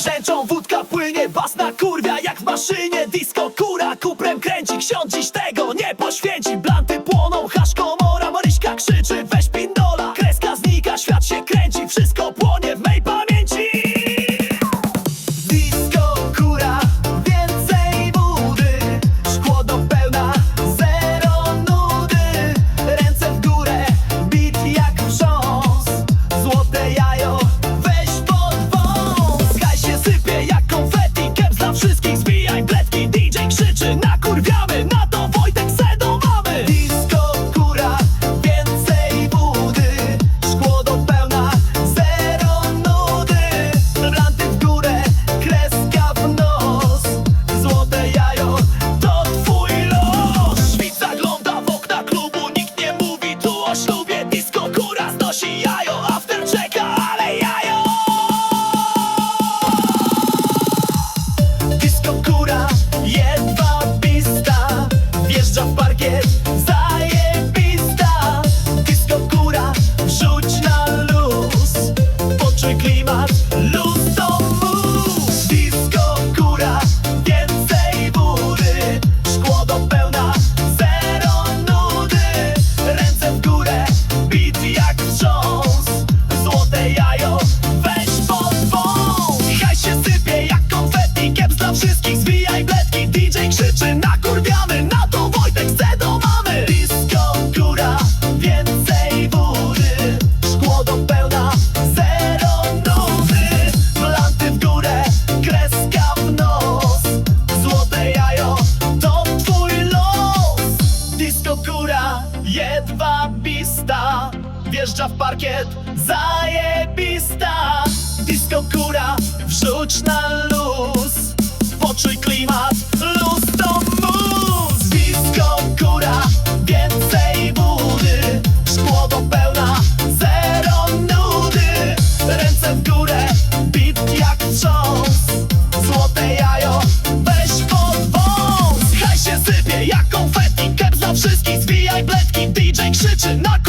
skurczą Wódka płynie, bas na kurwia jak w maszynie. Disco kura, kuprem kręci Ksiądz dziś tego nie poświęci. Blanty płoną, hasz komora Maryśka krzyczy, weź Parkiet, zajebista. Disco kura, wrzuć na luz. Poczuj klimat, luz to move Disco kura, więcej wody Szkło do pełna, zero nudy. Ręce w górę, beat jak wstrząs. Złote jajo, weź pod wąs. Haj się sypie jak konfetti Keps dla wszystkich, zwijaj bledki DJ krzyczy, nakurwiamy wjeżdża w parkiet. Zajebista! Disco kura, wrzuć na luz. Poczuj klimat, luz to mus Disco kura, więcej budy. Szkło do pełna, zero nudy. Ręce w górę, bit jak trząs. Złote jajo, weź pod wąs. Hej się sypie jak konfetti, kep dla wszystkich. Zwijaj bledki, DJ krzyczy na